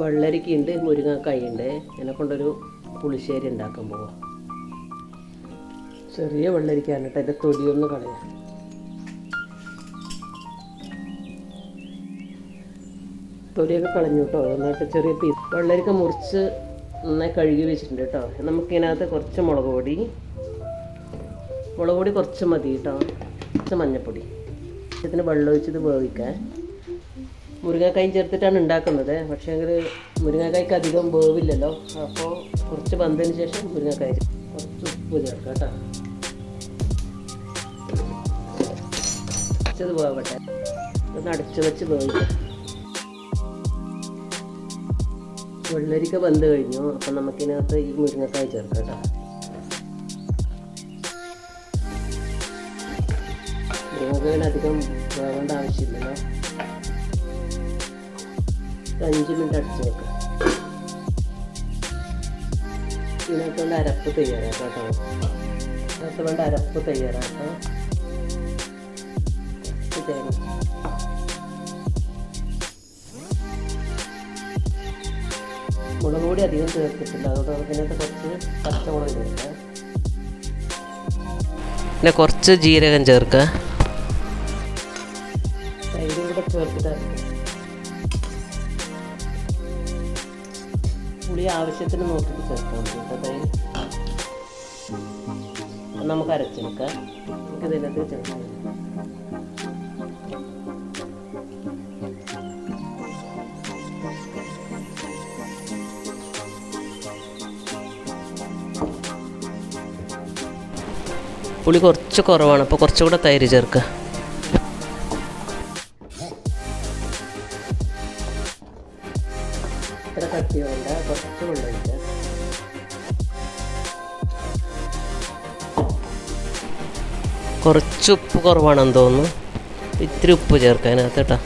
വെള്ളരിക്കയുണ്ട് മുരിങ്ങക്കായുണ്ട്. എന്നെ കൊണ്ടൊരു പുളിശ്ശേരി ഉണ്ടാക്കാൻ പോവാം. ചെറിയ വെള്ളരിക്കാണ് കേട്ടോ അതിന്റെ തൊടിയൊന്ന് കളയാം. തൊലിയൊക്കെ കളഞ്ഞു കേട്ടോ എന്നിട്ട് ചെറിയ പീസ് വെള്ളരിക്ക മുറിച്ച് നന്നായി കഴുകി വെച്ചിട്ടുണ്ട് കേട്ടോ. നമുക്കിതിനകത്ത് കുറച്ച് മുളക് പൊടി മുളക് പൊടി കുറച്ച് മതി കേട്ടോ കുറച്ച് മഞ്ഞൾപ്പൊടി ഇതിന് വെള്ളം ഒഴിച്ചത് വേവിക്കാൻ മുരിങ്ങക്കായും ചേർത്തിട്ടാണ് ഉണ്ടാക്കുന്നത്. പക്ഷേ എങ്കിൽ മുരിങ്ങക്കായ്ക്ക് അധികം വേവില്ലല്ലോ. അപ്പോൾ കുറച്ച് വന്നതിന് ശേഷം മുരിങ്ങക്കായ കുറച്ച് ഉപ്പ് ചേർക്കാം കേട്ടോ. വേവട്ടെ. ഒന്ന് അടച്ചു വെച്ച് വേവിക്കാം. വെള്ളരിക്ക വെന്ത് കഴിഞ്ഞു. അപ്പം നമുക്കിതിനകത്ത് ഈ മുരിങ്ങക്കായ ചേർക്കാം കേട്ടോ. മുരിങ്ങക്കായ അധികം വേവേണ്ട ആവശ്യമില്ലല്ലോ. അഞ്ച് മിനിറ്റ് അടിച്ച് വെക്കാം. ഇതിനൊക്കെ അരപ്പ് തയ്യാറാക്കാം കേട്ടോ. ഇതിനകത്ത് കൊണ്ട് അരപ്പ് തയ്യാറാക്കാം. തേങ്ങ മുളക് പൊടി അധികം ചേർത്തിട്ടില്ല. അതുകൊണ്ട് നമുക്ക് ഇതിനകത്ത് കുറച്ച് പച്ചമുളക് ചേർക്കാം. പിന്നെ കുറച്ച് ജീരകം ചേർക്കുക. തൈര് കൂടെ ചേർത്തിട്ട് പുളി ആവശ്യത്തിന് നോക്കിയിട്ട് ചേർക്കാൻ കേട്ടോ നമുക്ക് അരച്ചെടുക്കാം. നമുക്ക് ഇതിനകത്ത് ചേർക്കാം. പുളി കുറച്ച് കുറവാണ്. അപ്പോൾ കുറച്ചുകൂടെ തൈര് ചേർക്കുക. ഇത്ര കട്ടി വേണ്ട കുറച്ച് വെള്ളം ഒഴിക്കാം കുറച്ച് ഉപ്പ് കുറവാണെന്ന് തോന്നുന്നു. ഇത്തിരി ഉപ്പ് ചേർക്കാനകത്ത് കേട്ടോ.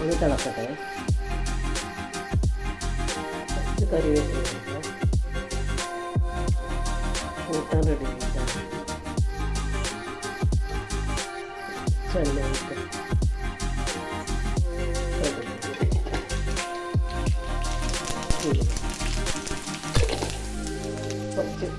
ഒന്ന് തിളക്കട്ടെ. കറിവേപ്പില കൂട്ടാൻ റെഡി చల్లాక కొంచెం